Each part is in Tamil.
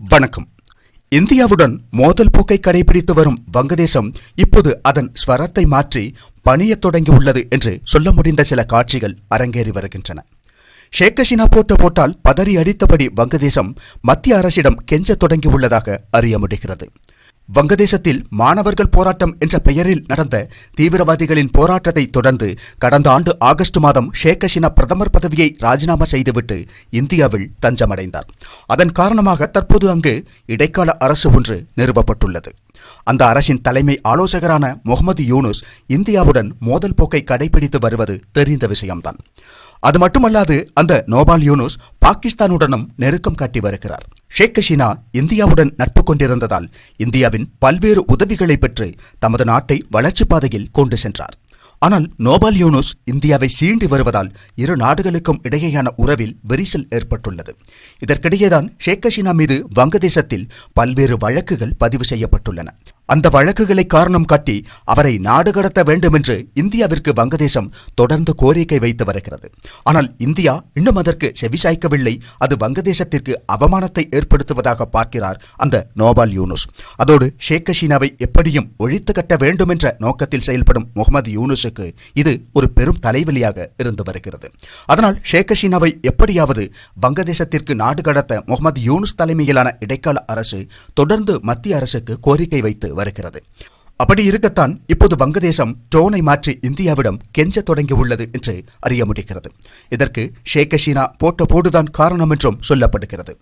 வணக்கம். இந்தியாவுடன் மோதல் போக்கை கடைபிடித்து வரும் வங்கதேசம் இப்போது அதன் ஸ்வரத்தை மாற்றி பணியத் தொடங்கியுள்ளது என்று சொல்ல முடிந்த சில காட்சிகள் அரங்கேறி வருகின்றன. ஷேக் ஹசீனா போட்ட போட்டால் பதறி அடித்தபடி வங்கதேசம் மத்திய அரசிடம் கெஞ்சத் தொடங்கியுள்ளதாக அறிய முடிகிறது. வங்கதேசத்தில் மாணவர்கள் போராட்டம் என்ற பெயரில் நடந்த தீவிரவாதிகளின் போராட்டத்தை தொடர்ந்து கடந்த ஆண்டு ஆகஸ்ட் மாதம் ஷேக் ஹசீனா பிரதமர் பதவியை ராஜினாமா செய்துவிட்டு இந்தியாவில் தஞ்சமடைந்தார். அதன் காரணமாக தற்போது அங்கு இடைக்கால அரசு ஒன்று நிறுவப்பட்டுள்ளது. அந்த அரசின் தலைமை ஆலோசகரான முகமது யூனுஸ் இந்தியாவுடன் மோதல் போக்கை கடைபிடித்து வருவது தெரிந்த விஷயம்தான். அது மட்டுமல்லாது அந்த நோபால் யூனுஸ் பாகிஸ்தானுடனும் நெருக்கம் காட்டி வருகிறார். ஷேக் ஹசீனா இந்தியாவுடன் நட்பு கொண்டிருந்ததால் இந்தியாவின் பல்வேறு உதவிகளை பெற்று தமது நாட்டை வளர்ச்சிப் பாதையில் கொண்டு சென்றார். ஆனால் நோபால் யூனுஸ் இந்தியாவை சீண்டி வருவதால் இரு நாடுகளுக்கும் இடையேயான உறவில் விரிசல் ஏற்பட்டுள்ளது. இதற்கிடையேதான் ஷேக் ஹசீனா மீது வங்கதேசத்தில் பல்வேறு வழக்குகள் பதிவு செய்யப்பட்டுள்ளன. அந்த வழக்குகளை காரணம் காட்டி அவரை நாடு கடத்த வேண்டும் என்று இந்தியாவிற்கு வங்கதேசம் தொடர்ந்து கோரிக்கை வைத்து வருகிறது. ஆனால் இந்தியா இன்னும் அதற்கு செவிசாய்க்கவில்லை. அது வங்கதேசத்திற்கு அவமானத்தை ஏற்படுத்துவதாக பார்க்கிறார் அந்த நோபால் யூனுஸ். அதோடு ஷேக் ஹசீனாவை எப்படியும் ஒழித்து கட்ட வேண்டும் என்ற நோக்கத்தில் செயல்படும் முகமது யூனுஸுக்கு இது ஒரு பெரும் தலைவலியாக இருந்து வருகிறது. அதனால் ஷேக் ஹசீனாவை எப்படியாவது வங்கதேசத்திற்கு நாடு கடத்த முகமது யூனுஸ் தலைமையிலான இடைக்கால அரசு தொடர்ந்து மத்திய அரசுக்கு கோரிக்கை வைத்து வருகிறது. அப்படி இருக்கத்தான் இப்போது வங்கதேசம் டோனை மாற்றி இந்தியாவிடம் கெஞ்ச தொடங்கியுள்ளது என்று அறிய முடிகிறது. இதற்கு ஷேக் ஹசீனா போட்ட போடுதான் காரணம் என்றும் சொல்லப்படுகிறது.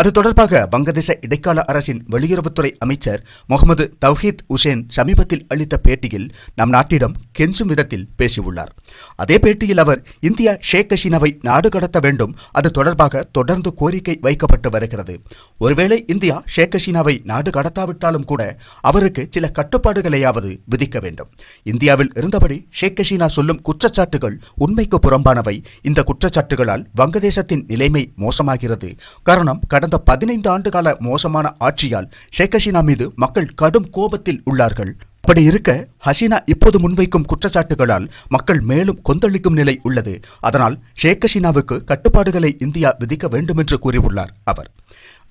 அது தொடர்பாக வங்கதேச இடைக்கால அரசின் வெளியுறவுத்துறை அமைச்சர் முகமது தவ்ஹீத் உசேன் சமீபத்தில் அளித்த பேட்டியில் நம் நாட்டிடம் கெஞ்சும் விதத்தில் பேசியுள்ளார். அதே பேட்டியில் அவர் இந்தியா ஷேக் ஹசீனாவை நாடு கடத்த வேண்டும். அது தொடர்பாக தொடர்ந்து கோரிக்கை வைக்கப்பட்டு வருகிறது. ஒருவேளை இந்தியா ஷேக் ஹசீனாவை நாடு கடத்தாவிட்டாலும் கூட அவருக்கு சில கட்டுப்பாடுகளையாவது விதிக்க வேண்டும். இந்தியாவில் இருந்தபடி ஷேக் ஹசீனா சொல்லும் குற்றச்சாட்டுகள் உண்மைக்கு புறம்பானவை. இந்த குற்றச்சாட்டுகளால் வங்கதேசத்தின் நிலைமை மோசமாகிறது. காரணம் கடந்த பதினைந்து ஆண்டுகால மோசமான ஆட்சியால் ஷேக் ஹசீனா மீது மக்கள் கடும் கோபத்தில் உள்ளார்கள். அப்படி இருக்க ஹசீனா இப்போது முன்வைக்கும் குற்றச்சாட்டுகளால் மக்கள் மேலும் கொந்தளிக்கும் நிலை உள்ளது. அதனால் ஷேக் ஹசீனாவுக்கு கட்டுப்பாடுகளை இந்தியா விதிக்க வேண்டும் என்று கூறியுள்ளார் அவர்.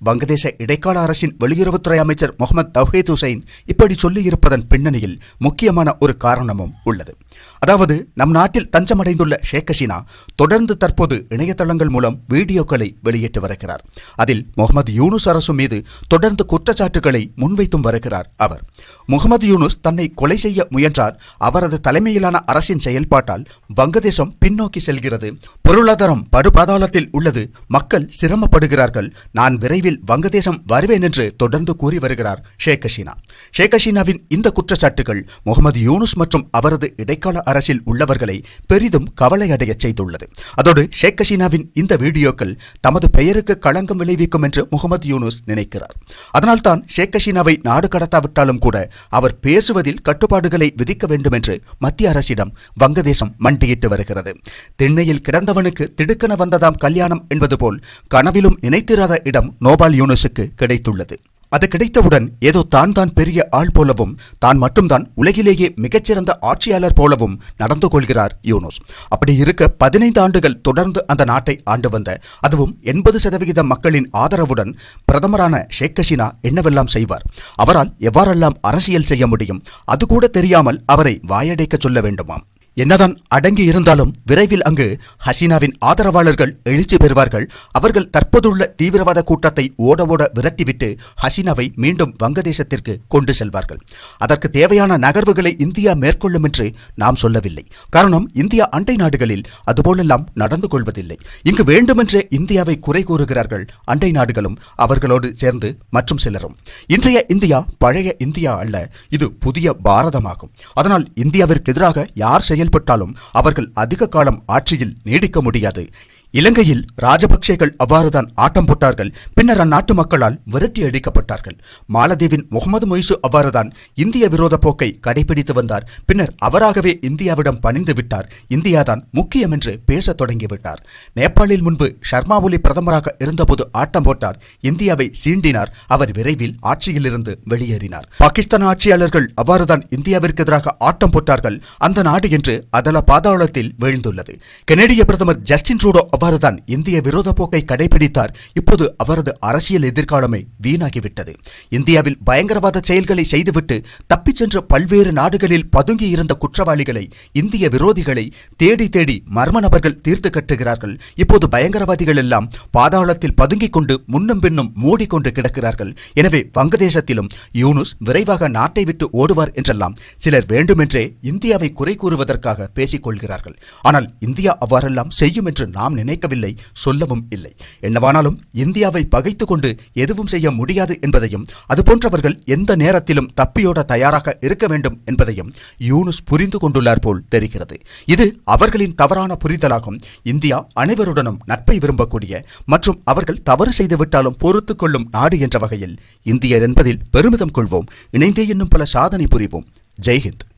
வங்கதேச இடைக்கால அரசின் வெளியுறவுத்துறை அமைச்சர் முகமது தவ்ஹீத் ஹுசைன் இப்படி சொல்லியிருப்பதன் பின்னணியில் முக்கியமான ஒரு காரணமும் உள்ளது. அதாவது நம் நாட்டில் தஞ்சமடைந்துள்ள ஷேக் ஹசீனா தொடர்ந்து தற்போது இணையதளங்கள் மூலம் வீடியோக்களை வெளியிட்டு வருகிறார். அதில் முகமது யூனுஸ் அரசு மீது தொடர்ந்து குற்றச்சாட்டுகளை முன்வைத்தும் வருகிறார் அவர். முகமது யூனுஸ் தன்னை கொலை செய்ய முயன்றார். அவரது தலைமையிலான அரசின் செயல்பாட்டால் வங்கதேசம் பின்னோக்கி செல்கிறது. பொருளாதாரம் படுபாதாளத்தில் உள்ளது. மக்கள் சிரமப்படுகிறார்கள். நான் விரைவில் வங்கதேசம் வருவேன் என்று தொடர்ந்து கூறி வருகிறார் ஷேக் ஹசீனா. ஷேக் ஹசீனாவின் இந்த குற்றச்சாட்டுகள் முகமது யூனுஸ் மற்றும் அவரது இடைக்கால அரசில் உள்ளவர்களை பெரிதும் கவலையடைய செய்துள்ளது. அதோடு ஷேக் ஹசீனாவின் இந்த வீடியோக்கள் தமது பெயருக்கு களங்கம் விளைவிக்கும் என்று முகமது யூனுஸ் நினைக்கிறார். அதனால்தான் ஷேக் ஹசீனாவை நாடு கடத்தாவிட்டாலும் கூட அவர் முழுவதில் கட்டுப்பாடுகளை விதிக்க வேண்டும் என்று மத்திய அரசிடம் வங்கதேசம் மண்டியிட்டு வருகிறது. திண்ணையில் கிடந்தவனுக்கு திடுக்கென வந்ததாம் கல்யாணம் என்பது போல் கனவிலும் நினைத்திராத இடம் நோபால் யூனுஸுக்கு கிடைத்துள்ளது. அது கிடைத்தவுடன் ஏதோ தான் தான் பெரிய ஆள் போலவும் தான் மட்டும்தான் உலகிலேயே மிகச்சிறந்த ஆட்சியாளர் போலவும் நடந்து கொள்கிறார் யூனுஸ். அப்படி இருக்க பதினைந்து ஆண்டுகள் தொடர்ந்து அந்த நாட்டை ஆண்டு வந்த அதுவும் எண்பது சதவிகித மக்களின் ஆதரவுடன் பிரதமரான ஷேக் ஹசீனா என்னவெல்லாம் செய்வார்? அவரால் எவ்வாறெல்லாம் அரசியல் செய்ய முடியும்? அது கூட தெரியாமல் அவரை வாயடைக்க சொல்ல வேண்டுமாம். என்னதான் அடங்கி இருந்தாலும் விரைவில் அங்கு ஹசீனாவின் ஆதரவாளர்கள் எழுச்சி பெறுவார்கள். அவர்கள் தற்போதுள்ள தீவிரவாத கூட்டத்தை ஓட ஓட விரட்டிவிட்டு ஹசீனாவை மீண்டும் வங்கதேசத்திற்கு கொண்டு செல்வார்கள். அதற்கு தேவையான நகர்வுகளை இந்தியா மேற்கொள்ளும் என்று நாம் சொல்லவில்லை. காரணம் இந்தியா அண்டை நாடுகளில் அதுபோலெல்லாம் நடந்து கொள்வதில்லை. இங்கு வேண்டுமென்றே இந்தியாவை குறை கூறுகிறார்கள் அண்டை நாடுகளும் அவர்களோடு சேர்ந்து மற்றும் சிலரும். இன்றைய இந்தியா பழைய இந்தியா அல்ல இது புதிய பாரதமாகும். அதனால் இந்தியாவிற்கு எதிராக யார் செயல் செயல்பட்டாலும் அவர்கள் அதிக காலம் ஆட்சியில் நீடிக்க முடியாது. இலங்கையில் ராஜபக்சேகள் அவ்வாறுதான் ஆட்டம் போட்டார்கள். பின்னர் அந்நாட்டு மக்களால் விரட்டி அடிக்கப்பட்டார்கள். மாலதீவின் முகமது மொய்சு அவ்வாறுதான் இந்திய விரோத போக்கை கடைபிடித்து வந்தார். பின்னர் அவராகவே இந்தியாவிடம் பணிந்து விட்டார். இந்தியாதான் முக்கியம் என்று பேசத் தொடங்கிவிட்டார். நேபாளில் முன்பு ஷர்மா ஒலி பிரதமராக இருந்தபோது ஆட்டம் போட்டார். இந்தியாவை சீண்டினார். அவர் விரைவில் ஆட்சியிலிருந்து வெளியேறினார். பாகிஸ்தான் ஆட்சியாளர்கள் அவ்வாறுதான் இந்தியாவிற்கு எதிராக ஆட்டம் போட்டார்கள். அந்த நாடு என்று அதல பாதாளத்தில் வீழ்ந்துள்ளது. கெனடிய பிரதமர் ஜஸ்டின் ட்ரூடோ அவ்வாறுதான் இந்திய விரோத போக்கை கடைபிடித்தார். இப்போது அவரது அரசியல் எதிர்காலமே வீணாகிவிட்டது. இந்தியாவில் பயங்கரவாத செயல்களை செய்துவிட்டு தப்பிச் சென்ற பல்வேறு நாடுகளில் பதுங்கியிருந்த குற்றவாளிகளை இந்திய விரோதிகளை தேடி தேடி மர்ம நபர்கள் தீர்த்து கட்டுகிறார்கள். இப்போது பயங்கரவாதிகள் எல்லாம் பாதாளத்தில் பதுங்கிக் கொண்டு முன்னும் பின்னும் மூடிக்கொண்டு கிடக்கிறார்கள். எனவே வங்கதேசத்திலும் யூனுஸ் விரைவாக நாட்டை விட்டு ஓடுவார் என்றெல்லாம் சிலர் வேண்டுமென்றே இந்தியாவை குறை கூறுவதற்காக பேசிக் கொள்கிறார்கள். ஆனால் இந்தியா அவ்வாறெல்லாம் செய்யும் என்று நாம் நினைக்கவில்லை சொல்லவும் இல்லை. என்னவானாலும் இந்தியாவை பகைத்து கொண்டு எதுவும் செய்ய முடியாது என்பதையும் அதுபோன்றவர்கள் எந்த நேரத்திலும் தப்பியோட தயாராக இருக்க வேண்டும் என்பதையும் யூனுஸ் புரிந்து கொண்டுள்ளார் போல் தெரிகிறது. இது அவர்களின் தவறான புரிதலாகும். இந்தியா அனைவருடனும் நட்பை விரும்பக்கூடிய மற்றும் அவர்கள் தவறு செய்துவிட்டாலும் பொறுத்துக் கொள்ளும் நாடு என்ற வகையில் இந்தியர் என்பதில் பெருமிதம் கொள்வோம். இணைந்தே இன்னும் பல சாதனை புரிவோம். ஜெய்ஹிந்த்.